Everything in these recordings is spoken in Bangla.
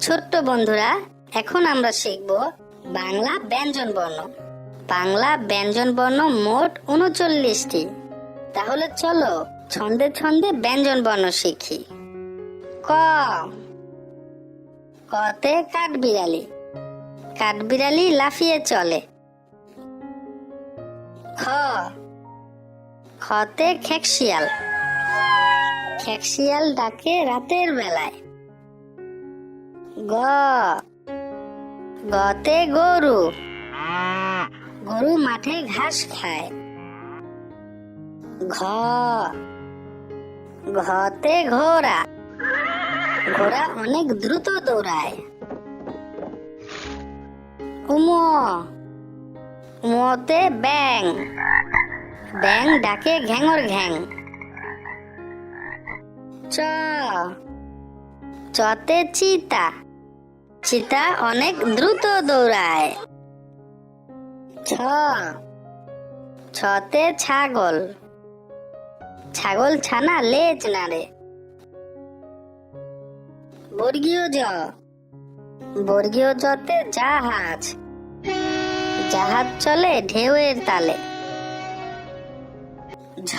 ছোট্ট বন্ধুরা, এখন আমরা শিখব বাংলা ব্যঞ্জন বর্ণ। বাংলা ব্যঞ্জন বর্ণ মোট উনচল্লিশটি। তাহলে চলো ছন্দে ছন্দে ব্যঞ্জন বর্ণ শিখি। ক। কতে কাঠবিড়ালি। কাঠবিড়ালি লাফিয়ে চলে। খ। খতে খেকশিয়াল। খেকশিয়াল ডাকে রাতের বেলায়। গ। গতে গরু। গরু মাঠে ঘাস খায়। ঘ। ঘতে ঘোড়া। ঘোড়া অনেক দ্রুত দৌড়ায়। উম। উমতে ব্যাং। ব্যাং ডাকে ঘ্যাঙর ঘ্যাং। চ। চতে চিতা। চিতা অনেক দ্রুত দৌড়ায়। ছ। ছতে ছাগল। ছাগল ছানা লেজ নাড়ে। বর্গীয় জ। বর্গীয় জতে জাহাজ। জাহাজ চলে ঢেউয়ের তালে। ঝ।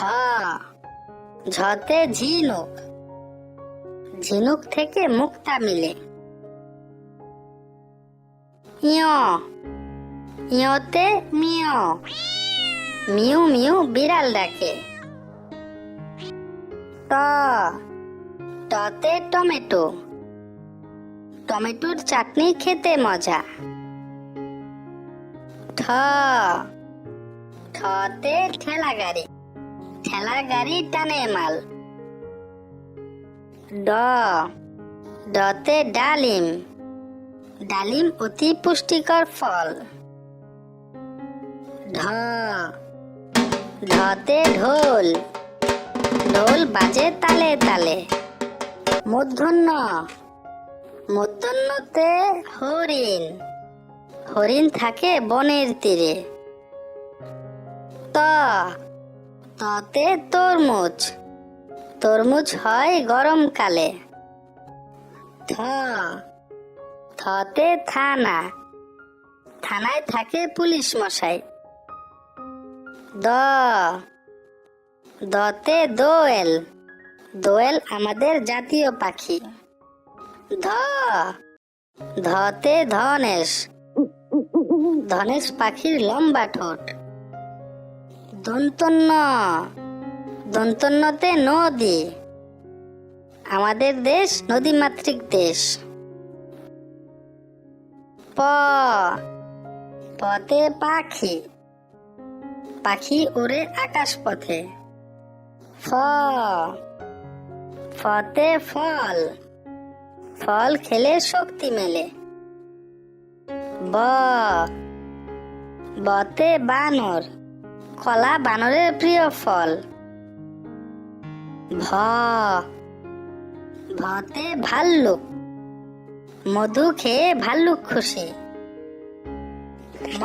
ঝতে ঝিনুক। ঝিনুক থেকে মুক্তা মিলে। ইয় ইয়তে মিয় মিউ মিউ বিড়াল ডাকে ট টতে টমেটো টমেটোর চাটনি খেতে মজা ঠ ঠতে ঠেলা গাড়ি ঠেলা গাড়ি টানে মাল ড ডতে ডালিম ডালিম অতি পুষ্টিকর ফল। ঢ। ঢতে ঢোল। ঢোল বাজে তালে তালে। মূর্ধন্য মূর্ধন্যতে হরিণ। হরিণ থাকে বনের তীরে। ত। ততে তরমুজ। তরমুজ হয় গরমকালে। থ থতে থানা। থানায় থাকে পুলিশ মশাই। দ। দতে দোয়েল। দোয়েল আমাদের জাতীয় পাখি। ধ। ধতে ধনেশ। ধনেশ পাখির লম্বা ঠোঁট। দন্তন্য। দন্তন্যতে নদী। আমাদের দেশ নদীমাতৃক দেশ। প। পথে পাখি। পাখি উড়ে আকাশ পথে ফ। ফতে ফল। ফল খেলে শক্তি মেলে। ব। বতে বানর। কলা বানরের প্রিয় ফল। ভ। ভতে ভাল্লুক। মধু খেয়ে ভাল্লুক খুশি। ম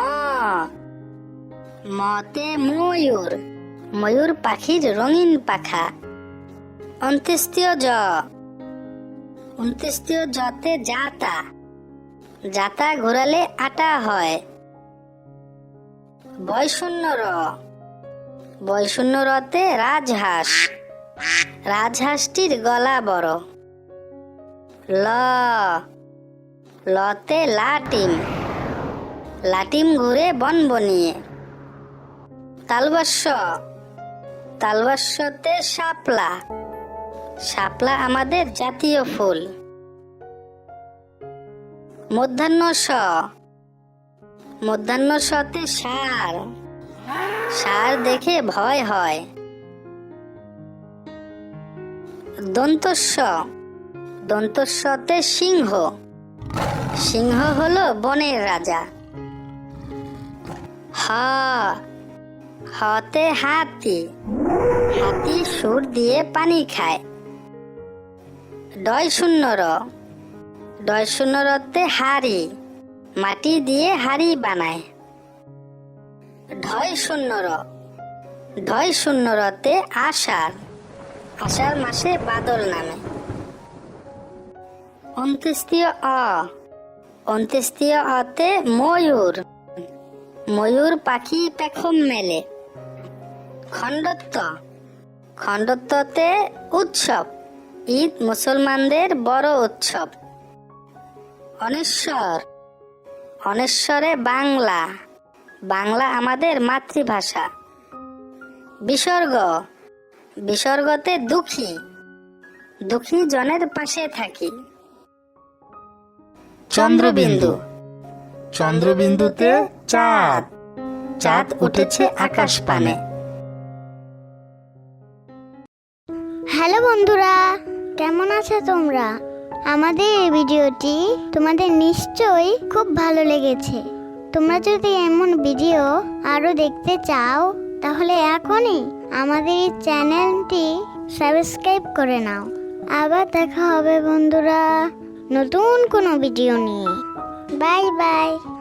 মতে ময়ূর। ময়ূর পাখির রঙিন পাখা। অন্ত্যেষ্টীয় জ। অন্ত্যেষ্টীয় জতে জাতা। জাতা ঘোরালে আটা হয়। বয়শূন্য র। বয়শূন্য রতে রাজহাঁস। রাজহাঁসটির গলা বড়। ল। লতে লাটিম। লাটিম ঘুরে বন বনিয়ে তালবাস্য। তালবাস্যতে শাপলা। শাপলা আমাদের জাতীয় ফুল। মধ্যাহ্ন স মধ্যাহ্ন সতে সার। সার দেখে ভয় হয়। দন্তস্ব দন্তস্বতে সিংহ। সিংহ হলো বনের রাজা। হ, হতে হাতি। হাতি সুর দিয়ে পানি খায়। ডয় শূন্য র ডয় শূন্য হাড়ি। মাটি দিয়ে হাড়ি বানায়। ঢয় শূন্য র ঢয় শূন্য রতে আষাঢ়। আষাঢ় মাসে বাদল নামে। অন্ত্যেষ্টিয় অ। অন্ত্যেষ্টিয় অতে ময়ূর ময়ূর পাখি পেখম মেলে খণ্ডত্ব খণ্ডত্বতে উৎসব ঈদ মুসলমানদের বড় উৎসব অনেশ্বর অনেশ্বরে বাংলা বাংলা আমাদের মাতৃভাষা বিসর্গ বিসর্গতে দুঃখী দুঃখী জনের পাশে থাকি চন্দ্রবিন্দু। চন্দ্রবিন্দুতে চাঁদ। চাঁদ উঠেছে আকাশ পানে হ্যালো বন্ধুরা, কেমন আছো তোমরা? আমাদের এই ভিডিওটি তোমাদের নিশ্চয়ই খুব ভালো লেগেছে। তোমরা যদি এমন ভিডিও আরও দেখতে চাও, তাহলে এখনই আমাদের এই চ্যানেলটি সাবস্ক্রাইব করে নাও। আবার দেখা হবে বন্ধুরা। নতুন কোনো ভিডিও নিয়ে। Bye bye.